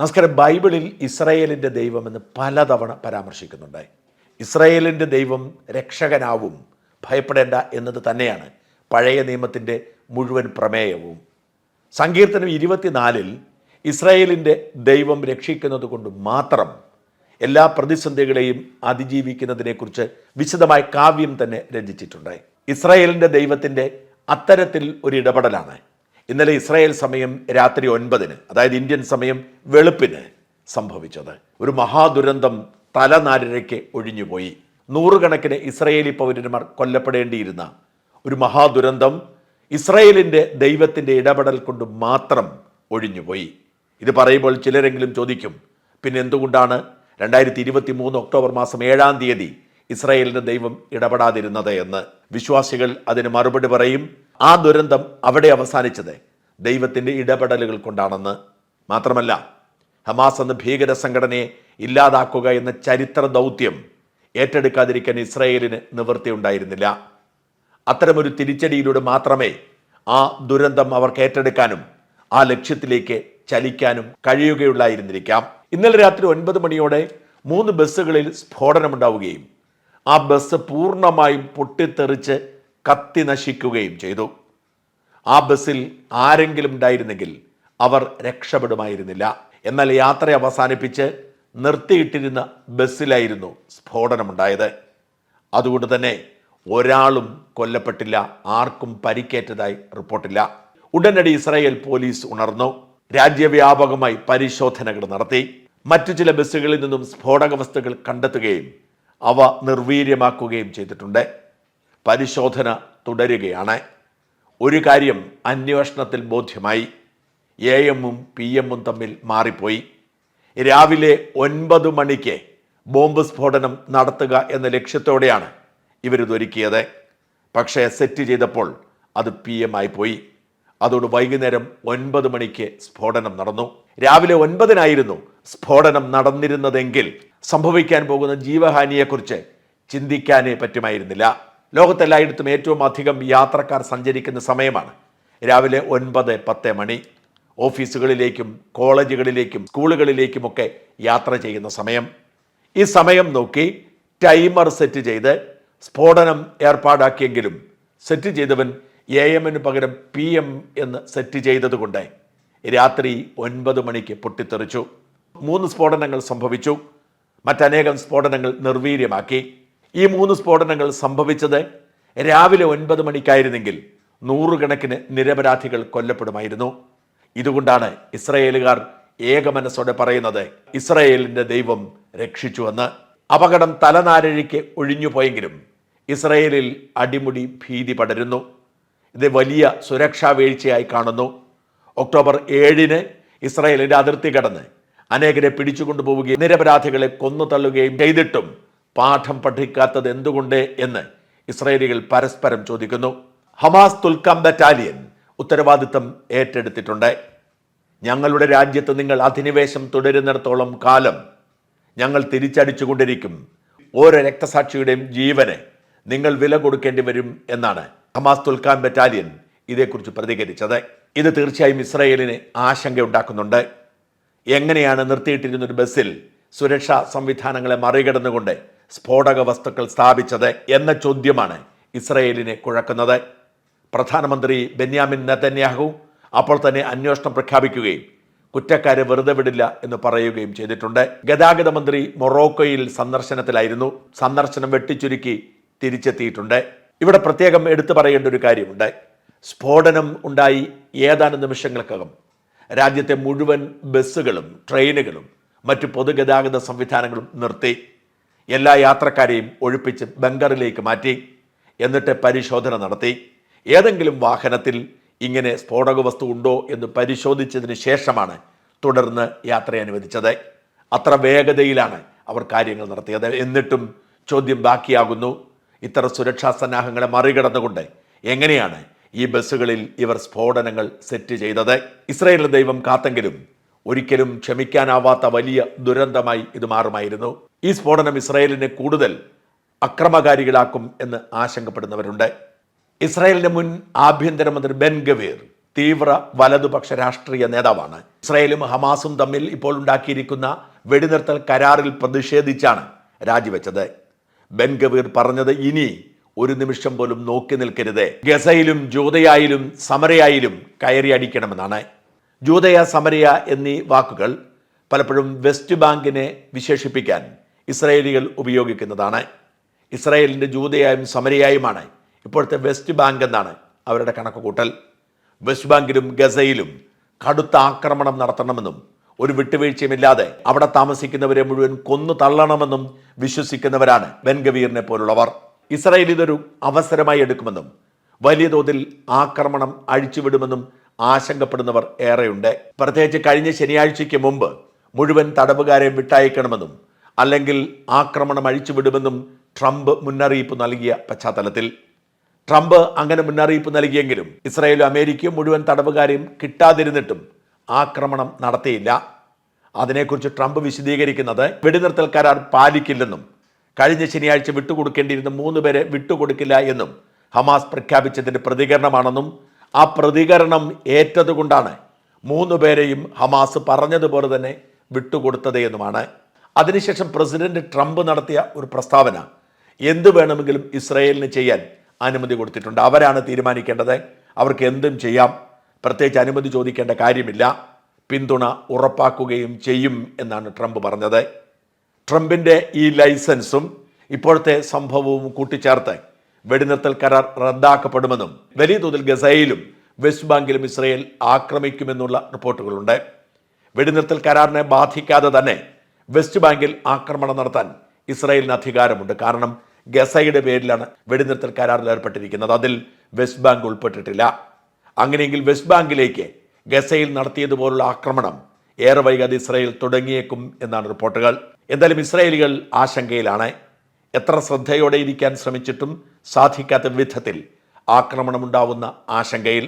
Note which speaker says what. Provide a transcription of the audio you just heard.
Speaker 1: നമസ്കാരം. ബൈബിളിൽ ഇസ്രയേലിന്റെ ദൈവമെന്ന് പലതവണ പരാമർശിക്കുന്നുണ്ട് ഇസ്രയേലിന്റെ ദൈവം രക്ഷകനാവും ഭയപ്പെടേണ്ട എന്നത് തന്നെയാണ് പഴയ നിയമത്തിന്റെ മുഴുവൻ പ്രമേയവും. സങ്കീർത്തനം ഇരുപത്തിനാലിൽ ഇസ്രായേലിന്റെ ദൈവം രക്ഷിക്കുന്നത് കൊണ്ട് മാത്രം എല്ലാ പ്രതിസന്ധികളെയും അതിജീവിക്കുന്നതിനെക്കുറിച്ച് വിശദമായ കാവ്യം തന്നെ രചിച്ചിട്ടുണ്ട് ഇസ്രായേലിന്റെ ദൈവത്തിന്റെ അത്തരത്തിൽ ഒരു ഇടപെടലാണ്. ഇന്നലെ ഇസ്രായേൽ സമയം രാത്രി ഒൻപതിന് അതായത് ഇന്ത്യൻ സമയം വെളുപ്പിന് സംഭവിച്ചത്. ഒരു മഹാദുരന്തം തലനാരിഴയ്ക്ക് ഒഴിഞ്ഞുപോയി. നൂറുകണക്കിന് ഇസ്രായേലി പൗരന്മാർ കൊല്ലപ്പെടേണ്ടിയിരുന്ന ഒരു മഹാദുരന്തം ഇസ്രായേലിന്റെ ദൈവത്തിന്റെ ഇടപെടൽ കൊണ്ട് മാത്രം ഒഴിഞ്ഞുപോയി. ഇത് പറയുമ്പോൾ ചിലരെങ്കിലും ചോദിക്കും പിന്നെ എന്തുകൊണ്ടാണ് രണ്ടായിരത്തി ഇരുപത്തി മൂന്ന് ഒക്ടോബർ മാസം ഏഴാം തീയതി ഇസ്രായേലിന്റെ ദൈവം ഇടപെടാതിരുന്നത്? എന്ന് വിശ്വാസികൾ അതിന് മറുപടി പറയും ആ ദുരന്തം അവിടെ അവസാനിച്ചത് ദൈവത്തിന്റെ ഇടപെടലുകൾ കൊണ്ടാണെന്ന് മാത്രമല്ല ഹമാസ് എന്ന ഭീകര സംഘടനയെ ഇല്ലാതാക്കുക എന്ന ചരിത്ര ദൗത്യം ഏറ്റെടുക്കാതിരിക്കാൻ ഇസ്രയേലിന് നിവൃത്തി ഉണ്ടായിരുന്നില്ല. അത്തരമൊരു തിരിച്ചടിയിലൂടെ മാത്രമേ ആ ദുരന്തം അവർക്ക് ഏറ്റെടുക്കാനും ആ ലക്ഷ്യത്തിലേക്ക് ചലിക്കാനും കഴിയുകയുള്ളായിരുന്നിരിക്കാം. ഇന്നലെ രാത്രി ഒൻപത് മണിയോടെ മൂന്ന് ബസ്സുകളിൽ സ്ഫോടനമുണ്ടാവുകയും ആ ബസ് പൂർണമായും പൊട്ടിത്തെറിച്ച് കത്തി നശിക്കുകയും ചെയ്തു. ആ ബസ്സിൽ ആരെങ്കിലും ഉണ്ടായിരുന്നെങ്കിൽ അവർ രക്ഷപ്പെടുമായിരുന്നില്ല. എന്നാൽ യാത്ര അവസാനിപ്പിച്ച് നിർത്തിയിട്ടിരുന്ന ബസ്സിലായിരുന്നു സ്ഫോടനമുണ്ടായത്. അതുകൊണ്ട് തന്നെ ഒരാളും കൊല്ലപ്പെട്ടില്ല ആർക്കും പരിക്കേറ്റതായി റിപ്പോർട്ടില്ല. ഉടനടി ഇസ്രായേൽ പോലീസ് ഉണർന്നു. രാജ്യവ്യാപകമായി പരിശോധനകൾ നടത്തി. മറ്റു ചില ബസ്സുകളിൽ നിന്നും സ്ഫോടക വസ്തുക്കൾ കണ്ടെത്തുകയും അവ നിർവീര്യമാക്കുകയും ചെയ്തിട്ടുണ്ട്. പരിശോധന തുടരുകയാണ്. ഒരു കാര്യം അന്വേഷണത്തിൽ ബോധ്യമായി. എ എമ്മും പി എമ്മും തമ്മിൽ മാറിപ്പോയി. രാവിലെ ഒൻപത് മണിക്ക് ബോംബ് സ്ഫോടനം നടത്തുക എന്ന ലക്ഷ്യത്തോടെയാണ് ഇവരിതൊരുക്കിയത് പക്ഷേ സെറ്റ് ചെയ്തപ്പോൾ അത് പി എം ആയി പോയി. അതോട് വൈകുന്നേരം ഒൻപത് മണിക്ക് സ്ഫോടനം നടന്നു. രാവിലെ ഒൻപതിനായിരുന്നു സ്ഫോടനം നടന്നിരുന്നതെങ്കിൽ സംഭവിക്കാൻ പോകുന്ന ജീവഹാനിയെക്കുറിച്ച് ചിന്തിക്കാനേ പറ്റുമായിരുന്നില്ല. ലോകത്തെല്ലായിടത്തും ഏറ്റവും അധികം യാത്രക്കാർ സഞ്ചരിക്കുന്ന സമയമാണ് രാവിലെ ഒൻപത് പത്ത് മണി. ഓഫീസുകളിലേക്കും കോളേജുകളിലേക്കും സ്കൂളുകളിലേക്കുമൊക്കെ യാത്ര ചെയ്യുന്ന സമയം. ഈ സമയം നോക്കി ടൈമർ സെറ്റ് ചെയ്ത് സ്ഫോടനം ഏർപ്പാടാക്കിയെങ്കിലും സെറ്റ് ചെയ്തവൻ എ എമ്മിന് പകരം പി എം എന്ന് സെറ്റ് ചെയ്തതുകൊണ്ട് രാത്രി ഒൻപത് മണിക്ക് പൊട്ടിത്തെറിച്ചു. മൂന്ന് സ്ഫോടനങ്ങൾ സംഭവിച്ചു. മറ്റനേകം സ്ഫോടനങ്ങൾ നിർവീര്യമാക്കി. ഈ മൂന്ന് സ്ഫോടനങ്ങൾ സംഭവിച്ചത് രാവിലെ ഒൻപത് മണിക്കായിരുന്നെങ്കിൽ നൂറുകണക്കിന് നിരപരാധികൾ കൊല്ലപ്പെടുമായിരുന്നു. ഇതുകൊണ്ടാണ് ഇസ്രയേലുകാർ ഏകമനസ്സോടെ പറയുന്നത് ഇസ്രയേലിന്റെ ദൈവം രക്ഷിച്ചുവെന്ന്. അപകടം തലനാരഴിക്ക് ഒഴിഞ്ഞുപോയെങ്കിലും ഇസ്രയേലിൽ അടിമുടി ഭീതി പടരുന്നു. ഇത് വലിയ സുരക്ഷാ വീഴ്ചയായി കാണുന്നു. ഒക്ടോബർ ഏഴിന് ഇസ്രയേലിന്റെ അതിർത്തി കടന്ന് അനേകരെ പിടിച്ചുകൊണ്ടുപോവുകയും നിരപരാധികളെ കൊന്നു തള്ളുകയും ചെയ്തിട്ടും പാഠം പഠിക്കാത്തത് എന്തുകൊണ്ട് എന്ന് ഇസ്രായേലികൾ പരസ്പരം ചോദിക്കുന്നു. ഹമാസ് തുൽക്കാം ബറ്റാലിയൻ ഉത്തരവാദിത്തം ഏറ്റെടുത്തിട്ടുണ്ട്. ഞങ്ങളുടെ രാജ്യത്ത് നിങ്ങൾ അധിനിവേശം തുടരുന്നിടത്തോളം കാലം ഞങ്ങൾ തിരിച്ചടിച്ചുകൊണ്ടിരിക്കും. ഓരോ രക്തസാക്ഷിയുടെയും ജീവന് നിങ്ങൾ വില കൊടുക്കേണ്ടി വരും എന്നാണ് ഹമാസ് തുൽക്കാൻ ബറ്റാലിയൻ ഇതേക്കുറിച്ച് പ്രതികരിച്ചത്. ഇത് തീർച്ചയായും ഇസ്രയേലിന് ആശങ്കയുണ്ടാക്കുന്നുണ്ട്. എങ്ങനെയാണ് നിർത്തിയിട്ടിരുന്ന ഒരു ബസ്സിൽ സുരക്ഷാ സംവിധാനങ്ങളെ മറികടന്നുകൊണ്ട് സ്ഫോടക വസ്തുക്കൾ സ്ഥാപിച്ചത് എന്ന ചോദ്യമാണ് ഇസ്രയേലിനെ കുഴക്കുന്നത്. പ്രധാനമന്ത്രി ബെന്യാമിൻ നെതന്യാഹു അപ്പോൾ തന്നെ അന്വേഷണം പ്രഖ്യാപിക്കുകയും കുറ്റക്കാരെ വെറുതെ വിടില്ല എന്ന് പറയുകയും ചെയ്തിട്ടുണ്ട്. ഗതാഗത മന്ത്രി മൊറോക്കോയിൽ സന്ദർശനത്തിലായിരുന്നു. സന്ദർശനം വെട്ടിച്ചുരുക്കി തിരിച്ചെത്തിയിട്ടുണ്ട്. ഇവിടെ പ്രത്യേകം എടുത്തു പറയേണ്ട ഒരു കാര്യമുണ്ട്. സ്ഫോടനം ഉണ്ടായി ഏതാനും നിമിഷങ്ങൾക്കകം രാജ്യത്തെ മുഴുവൻ ബസ്സുകളും ട്രെയിനുകളും മറ്റു പൊതുഗതാഗത സംവിധാനങ്ങളും നിർത്തി. എല്ലാ യാത്രക്കാരെയും ഒഴിപ്പിച്ച് ബങ്കറിലേക്ക് മാറ്റി എന്നിട്ട് പരിശോധന നടത്തി. ഏതെങ്കിലും വാഹനത്തിൽ ഇങ്ങനെ സ്ഫോടക വസ്തു ഉണ്ടോ എന്ന് പരിശോധിച്ചതിന് ശേഷമാണ് തുടർന്ന് യാത്ര അനുവദിച്ചത്. അത്ര വേഗതയിലാണ് അവർ കാര്യങ്ങൾ നടത്തിയത്. എന്നിട്ടും ചോദ്യം ബാക്കിയാകുന്നു. ഇത്തര സുരക്ഷാ സന്നാഹങ്ങളെ മറികടന്നുകൊണ്ട് എങ്ങനെയാണ് ഈ ബസ്സുകളിൽ ഇവർ സ്ഫോടനങ്ങൾ സെറ്റ് ചെയ്തത്? ഇസ്രായേലിന്റെ ദൈവം കാത്തെങ്കിലും ഒരിക്കലും ക്ഷമിക്കാനാവാത്ത വലിയ ദുരന്തമായി ഇത് മാറുമായിരുന്നു. ഈ സ്ഫോടനം ഇസ്രായേലിനെ കൂടുതൽ അക്രമകാരികളാക്കും എന്ന് ആശങ്കപ്പെടുന്നവരുണ്ട്. ഇസ്രായേലിന്റെ മുൻ ആഭ്യന്തരമന്ത്രി ബെൻ ഗവീർ തീവ്ര വലതുപക്ഷ രാഷ്ട്രീയ നേതാവാണ്. ഇസ്രായേലും ഹമാസും തമ്മിൽ ഇപ്പോൾ ഉണ്ടാക്കിയിരിക്കുന്ന വെടിനിർത്തൽ കരാറിൽ പ്രതിഷേധിച്ചാണ് രാജിവെച്ചത്. ബെൻ ഗവീർ പറഞ്ഞത് ഇനി ഒരു നിമിഷം പോലും നോക്കി നിൽക്കരുത്. ഗസയിലും ജൂതയായാലും സമരയായാലും കയറി അടിക്കണമെന്നാണ്. ജൂതയ സമരയ എന്നീ വാക്കുകൾ പലപ്പോഴും വെസ്റ്റ് ബാങ്കിനെ വിശേഷിപ്പിക്കാൻ ഇസ്രായേലികൾ ഉപയോഗിക്കുന്നതാണ്. ഇസ്രായേലിന്റെ ജൂതയായും സമരയായുമാണ് ഇപ്പോഴത്തെ വെസ്റ്റ് ബാങ്ക് എന്നാണ് അവരുടെ കണക്കുകൂട്ടൽ. വെസ്റ്റ് ബാങ്കിലും ഗസയിലും കടുത്ത ആക്രമണം നടത്തണമെന്നും ഒരു വിട്ടുവീഴ്ചയുമില്ലാതെ അവിടെ താമസിക്കുന്നവരെ മുഴുവൻ കൊന്നു തള്ളണമെന്നും വിശ്വസിക്കുന്നവരാണ് ബെൻഗവീറിനെ പോലുള്ളവർ. ഇസ്രായേൽ ഇതൊരു അവസരമായി എടുക്കുമെന്നും വലിയ തോതിൽ ആക്രമണം അഴിച്ചുവിടുമെന്നും ആശങ്കപ്പെടുന്നവർ ഏറെയുണ്ട്. പ്രത്യേകിച്ച് കഴിഞ്ഞ ശനിയാഴ്ചയ്ക്ക് മുമ്പ് മുഴുവൻ തടവുകാരെ വിട്ടയക്കണമെന്നും അല്ലെങ്കിൽ ആക്രമണം അഴിച്ചുവിടുമെന്നും ട്രംപ് മുന്നറിയിപ്പ് നൽകിയ പശ്ചാത്തലത്തിൽ. ട്രംപ് അങ്ങനെ മുന്നറിയിപ്പ് നൽകിയെങ്കിലും ഇസ്രായേലും അമേരിക്കയും മുഴുവൻ തടവുകാരെയും കിട്ടാതിരുന്നിട്ടും ആക്രമണം നടത്തിയില്ല. അതിനെക്കുറിച്ച് ട്രംപ് വിശദീകരിക്കുന്നത് വെടിനിർത്തൽ കരാർ പാലിക്കില്ലെന്നും കഴിഞ്ഞ ശനിയാഴ്ച വിട്ടുകൊടുക്കേണ്ടിയിരുന്ന മൂന്ന് പേരെ വിട്ടുകൊടുക്കില്ല എന്നും ഹമാസ് പ്രഖ്യാപിച്ചതിന്റെ പ്രതികരണമാണെന്നും ആ പ്രതികരണം ഏറ്റതുകൊണ്ടാണ് മൂന്ന് പേരെയും ഹമാസ് പറഞ്ഞതുപോലെ തന്നെ വിട്ടുകൊടുത്തത് എന്നുമാണ്. അതിനുശേഷം പ്രസിഡന്റ് ട്രംപ് നടത്തിയ ഒരു പ്രസ്താവന. എന്ത് വേണമെങ്കിലും ഇസ്രയേലിന് ചെയ്യാൻ അനുമതി കൊടുത്തിട്ടുണ്ട്. അവരാണ് തീരുമാനിക്കേണ്ടത്. അവർക്ക് എന്തും ചെയ്യാം. പ്രത്യേകിച്ച് അനുമതി ചോദിക്കേണ്ട കാര്യമില്ല. പിന്തുണ ഉറപ്പാക്കുകയും ചെയ്യും എന്നാണ് ട്രംപ് പറഞ്ഞത്. ട്രംപിന്റെ ഈ ലൈസൻസും ഇപ്പോഴത്തെ സംഭവവും കൂട്ടിച്ചേർത്ത് വെടിനിർത്തൽ കരാർ റദ്ദാക്കപ്പെടുമെന്നും വലിയ തോതിൽ ഗസയിലും വെസ്റ്റ് ബാങ്കിലും ഇസ്രയേൽ ആക്രമിക്കുമെന്നുള്ള റിപ്പോർട്ടുകളുണ്ട്. വെടിനിർത്തൽ കരാറിനെ ബാധിക്കാതെ തന്നെ വെസ്റ്റ് ബാങ്കിൽ ആക്രമണം നടത്താൻ ഇസ്രായേലിന് അധികാരമുണ്ട്. കാരണം ഗസയുടെ പേരിലാണ് വെടിനിർത്തൽ കരാറിൽ ഏർപ്പെട്ടിരിക്കുന്നത്. അതിൽ വെസ്റ്റ് ബാങ്ക് ഉൾപ്പെട്ടിട്ടില്ല. അങ്ങനെയെങ്കിൽ വെസ്റ്റ് ബാങ്കിലേക്ക് ഗസയിൽ നടത്തിയതുപോലുള്ള ആക്രമണം ഏറെ വൈകാതെ ഇസ്രായേൽ തുടങ്ങിയേക്കും എന്നാണ് റിപ്പോർട്ടുകൾ. എന്തായാലും ഇസ്രായേലികൾ ആശങ്കയിലാണ്. എത്ര ശ്രദ്ധയോടെ ഇരിക്കാൻ ശ്രമിച്ചിട്ടും സാധിക്കാത്ത വിധത്തിൽ ആക്രമണമുണ്ടാവുന്ന ആശങ്കയിൽ